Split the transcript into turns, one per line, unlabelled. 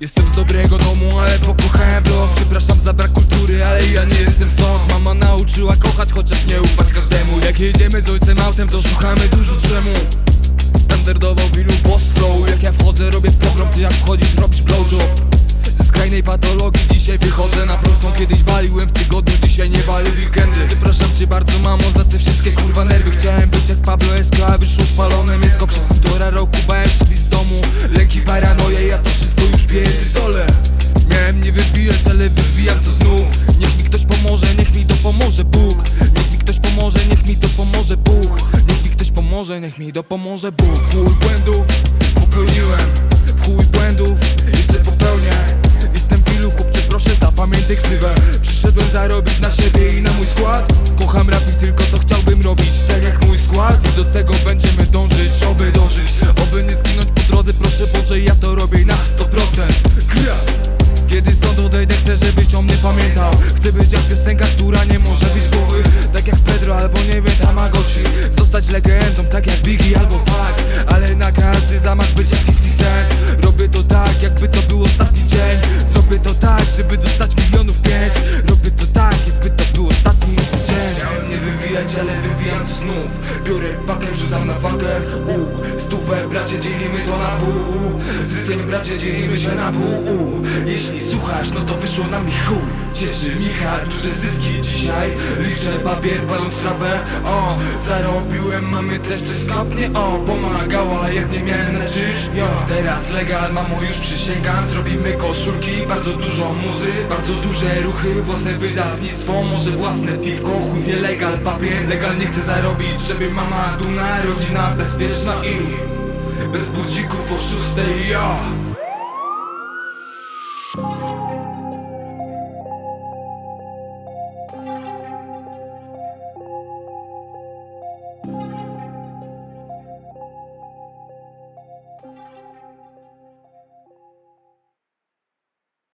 Jestem z dobrego domu, ale pokochałem blok. Przepraszam za brak kultury, ale ja nie jestem stąd. Mama nauczyła kochać, chociaż nie ufać każdemu. Jak jedziemy z ojcem autem, to słuchamy dużo czemu Standardowo wielu boss flow. Jak ja wchodzę, robię pogrom, ty jak wchodzisz, robisz blowjob. Ze skrajnej patologii dzisiaj wychodzę na prostą. Kiedyś waliłem w tygodniu, dzisiaj nie walę w weekendy. Przepraszam cię bardzo mamo za te wszystkie kurwa nerwy. Chciałem być jak Pablo Esco, a wyszło spalone mięsko. Przez półtora roku niech mi dopomoże Bóg W chuj błędów popełniłem. W chuj błędów jeszcze popełnię. Jestem wielu chłopcze, proszę zapamiętaj ksywę. Przyszedłem zarobić na siebie i na mój skład. Kocham rap i tylko to chciałbym robić Tak jak mój skład. I do tego będziemy dążyć Oby dożyć, oby nie zginąć po drodze Proszę Boże, ja to robię na 100% Gra! Kiedy stąd odejdę chcę, żebyś o mnie pamiętał. Chcę być jak piosenka, która nie może być głowy. Tak jak Pedro albo nie wiem Tamagotchi. Zostać legendą znów Biorę pakę, wrzucam na wagę. U, stówę bracie dzielimy to na pół. Zyskiem bracie dzielimy się na pół. Jeśli słuchasz, no to wyszło nam i chuj. Cieszy Micha, duże zyski dzisiaj. Liczę papier, paląc trawę. O, zarobiłem, mamy też coś skopnie O, pomagała jak nie miałem na czyż. Jo, teraz legal, mamo już przysięgam. Zrobimy koszulki, bardzo dużo muzy Bardzo duże ruchy, własne wydawnictwo Może własne piwko, chuj nie legal Papier, legalnie chcę zarobić Żeby mama dumna, rodzina bezpieczna i Bez budzików o szóstej, ja